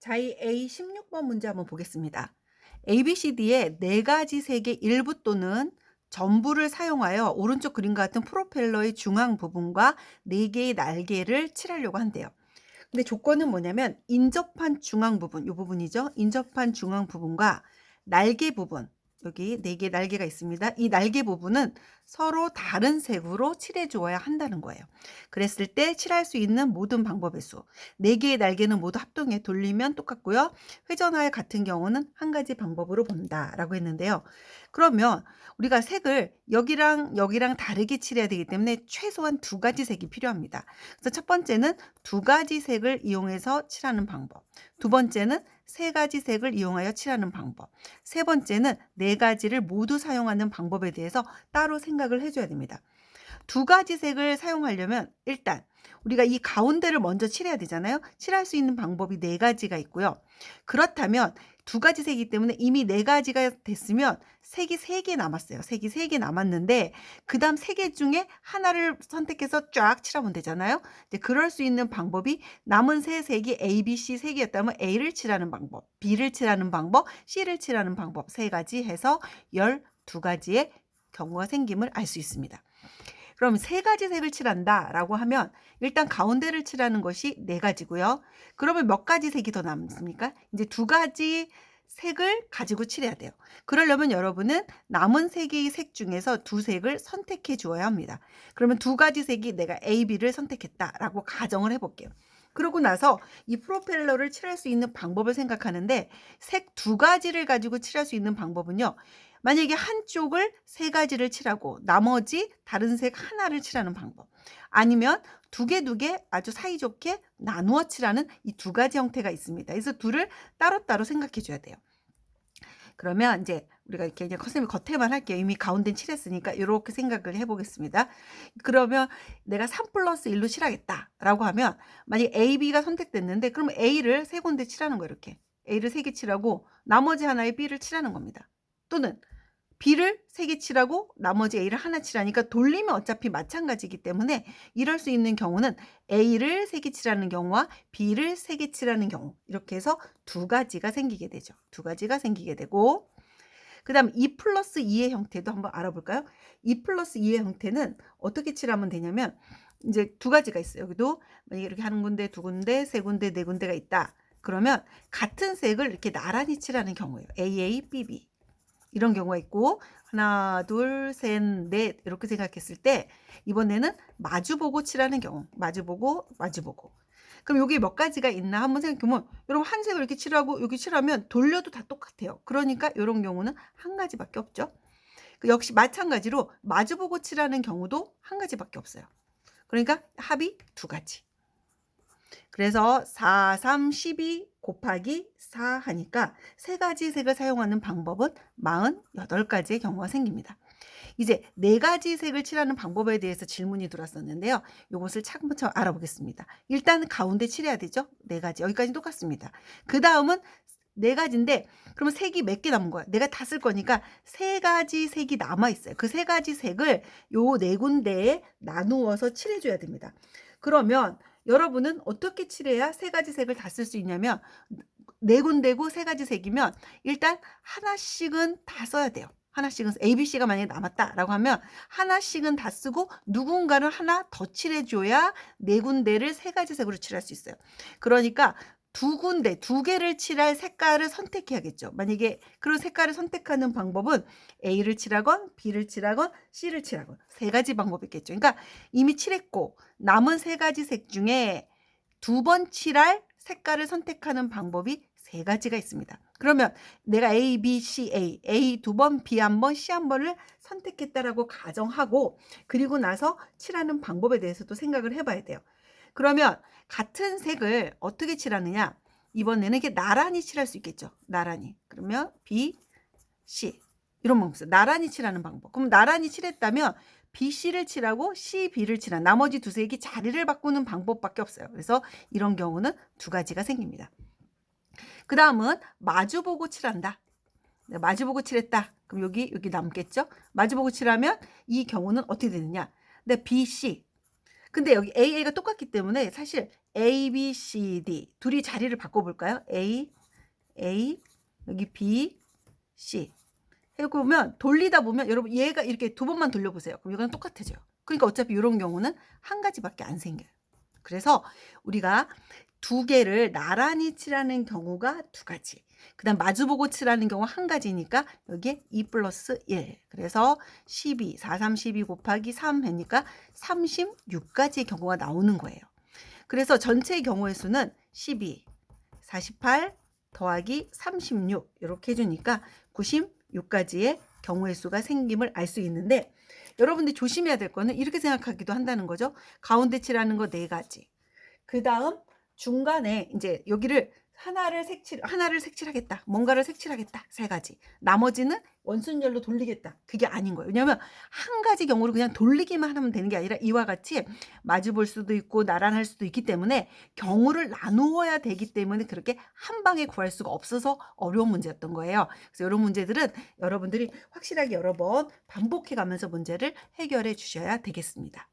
자, 이 A16번 문제 한번 보겠습니다. ABCD의 네 가지 색의 일부 또는 전부를 사용하여 오른쪽 그림과 같은 프로펠러의 중앙 부분과 네 개의 날개를 칠하려고 한대요. 근데 조건은 뭐냐면 인접한 중앙 부분, 이 부분이죠. 인접한 중앙 부분과 날개 부분, 여기 네 개 날개가 있습니다. 이 날개 부분은 서로 다른 색으로 칠해 주어야 한다는 거예요. 그랬을 때 칠할 수 있는 모든 방법의 수. 네 개의 날개는 모두 합동해 돌리면 똑같고요. 회전하여 같은 경우는 한 가지 방법으로 본다라고 했는데요. 그러면 우리가 색을 여기랑 여기랑 다르게 칠해야 되기 때문에 최소한 두 가지 색이 필요합니다. 그래서 첫 번째는 두 가지 색을 이용해서 칠하는 방법. 두 번째는 세 가지 색을 이용하여 칠하는 방법. 세 번째는 네 가지를 모두 사용하는 방법에 대해서 따로 생각을 해줘야 됩니다. 두 가지 색을 사용하려면 일단 우리가 이 가운데를 먼저 칠해야 되잖아요. 칠할 수 있는 방법이 네 가지가 있고요. 그렇다면 두 가지 색이기 때문에 이미 네 가지가 됐으면 색이 세 개 남았어요. 색이 세 개 남았는데 그다음 세 개 중에 하나를 선택해서 쫙 칠하면 되잖아요. 이제 그럴 수 있는 방법이 남은 세 색이 A, B, C 세 개였다면 A를 칠하는 방법, B를 칠하는 방법, C를 칠하는 방법 세 가지 해서 12가지의 경우가 생김을 알 수 있습니다. 그럼 세 가지 색을 칠한다라고 하면 일단 가운데를 칠하는 것이 네 가지고요. 그러면 몇 가지 색이 더 남습니까? 이제 두 가지 색을 가지고 칠해야 돼요. 그러려면 여러분은 남은 세 개의 색 중에서 두 색을 선택해 주어야 합니다. 그러면 두 가지 색이 내가 A, B를 선택했다라고 가정을 해볼게요. 그러고 나서 이 프로펠러를 칠할 수 있는 방법을 생각하는데 색 두 가지를 가지고 칠할 수 있는 방법은요. 만약에 한쪽을 세 가지를 칠하고 나머지 다른 색 하나를 칠하는 방법. 아니면 두 개 두 개 아주 사이좋게 나누어 칠하는 이 두 가지 형태가 있습니다. 그래서 둘을 따로따로 생각해 줘야 돼요. 그러면 이제 우리가 이렇게 그냥 선생님이 겉에만 할게요. 이미 가운데 칠했으니까 이렇게 생각을 해보겠습니다. 그러면 내가 3 플러스 1로 칠하겠다라고 하면 만약에 A, B가 선택됐는데 그러면 A를 세 군데 칠하는 거예요. 이렇게 A를 세 개 칠하고 나머지 하나의 B를 칠하는 겁니다. 또는 B를 세개 칠하고 나머지 A를 하나 칠하니까 돌리면 어차피 마찬가지이기 때문에 이럴 수 있는 경우는 A를 세개 칠하는 경우와 B를 세개 칠하는 경우 이렇게 해서 두 가지가 생기게 되죠. 두 가지가 생기게 되고 그 다음 2 플러스 2의 형태도 한번 알아볼까요? 2 플러스 2의 형태는 어떻게 칠하면 되냐면 이제 두 가지가 있어요. 여기도 만약에 이렇게 한 군데, 두 군데, 세 군데, 네 군데가 있다. 그러면 같은 색을 이렇게 나란히 칠하는 경우예요. AA, BB. 이런 경우가 있고 하나, 둘, 셋, 넷 이렇게 생각했을 때 이번에는 마주보고 칠하는 경우 마주보고 마주보고. 그럼 여기 몇 가지가 있나 한번 생각해보면 여러분 한 색을 이렇게 칠하고 여기 칠하면 돌려도 다 똑같아요. 그러니까 이런 경우는 한 가지밖에 없죠. 그 역시 마찬가지로 마주보고 칠하는 경우도 한 가지밖에 없어요. 그러니까 합이 두 가지. 그래서 4, 3, 12 곱하기 4 하니까 세 가지 색을 사용하는 방법은 48가지의 경우가 생깁니다. 이제 네 가지 색을 칠하는 방법에 대해서 질문이 들어왔었는데요. 이것을 차근차근 알아보겠습니다. 일단 가운데 칠해야 되죠. 네 가지. 여기까지 똑같습니다. 그 다음은 네 가지인데 그러면 색이 몇 개 남은 거야? 내가 다 쓸 거니까 세 가지 색이 남아 있어요. 그 세 가지 색을 요 네 군데에 나누어서 칠해줘야 됩니다. 그러면 여러분은 어떻게 칠해야 세 가지 색을 다 쓸 수 있냐면 네 군데고 세 가지 색이면 일단 하나씩은 다 써야 돼요. 하나씩은 ABC가 만약에 남았다라고 하면 하나씩은 다 쓰고 누군가를 하나 더 칠해줘야 네 군데를 세 가지 색으로 칠할 수 있어요. 그러니까 두 군데, 두 개를 칠할 색깔을 선택해야겠죠. 만약에 그런 색깔을 선택하는 방법은 A를 칠하건 B를 칠하건 C를 칠하건 세 가지 방법이 있겠죠. 그러니까 이미 칠했고 남은 세 가지 색 중에 두 번 칠할 색깔을 선택하는 방법이 세 가지가 있습니다. 그러면 내가 A, B, C, A, A 두 번, B 한 번, C 한 번을 선택했다라고 가정하고 그리고 나서 칠하는 방법에 대해서도 생각을 해봐야 돼요. 그러면 같은 색을 어떻게 칠하느냐? 이번에는 이렇게 나란히 칠할 수 있겠죠. 나란히. 그러면 B, C 이런 방법. 나란히 칠하는 방법. 그럼 나란히 칠했다면 B, C를 칠하고 C, B를 칠한 나머지 두 색이 자리를 바꾸는 방법밖에 없어요. 그래서 이런 경우는 두 가지가 생깁니다. 그 다음은 마주보고 칠한다. 네, 마주보고 칠했다. 그럼 여기 여기 남겠죠? 마주보고 칠하면 이 경우는 어떻게 되느냐? 네, B, C 근데 여기 AA가 똑같기 때문에 사실 A, B, C, D 둘이 자리를 바꿔볼까요? A, A, 여기 B, C 해보면 돌리다 보면 여러분 얘가 이렇게 두 번만 돌려보세요. 그럼 이거는 똑같아져요. 그러니까 어차피 이런 경우는 한 가지밖에 안 생겨요. 그래서 우리가 두 개를 나란히 칠하는 경우가 두 가지. 그 다음 마주보고 칠하는 경우 한 가지니까 여기에 2 플러스 1. 그래서 12, 4, 3, 12 곱하기 3 하니까 36가지의 경우가 나오는 거예요. 그래서 전체의 경우의 수는 12, 48 더하기 36 이렇게 해주니까 96가지의 경우의 수가 생김을 알 수 있는데 여러분들이 조심해야 될 거는 이렇게 생각하기도 한다는 거죠. 가운데 칠하는 거 네 가지. 그 다음 중간에 이제 여기를 하나를 색칠 하나를 색칠하겠다. 뭔가를 색칠하겠다. 세 가지. 나머지는 원순열로 돌리겠다. 그게 아닌 거예요. 왜냐하면 한 가지 경우를 그냥 돌리기만 하면 되는 게 아니라 이와 같이 마주 볼 수도 있고 나란할 수도 있기 때문에 경우를 나누어야 되기 때문에 그렇게 한 방에 구할 수가 없어서 어려운 문제였던 거예요. 그래서 이런 문제들은 여러분들이 확실하게 여러 번 반복해 가면서 문제를 해결해 주셔야 되겠습니다.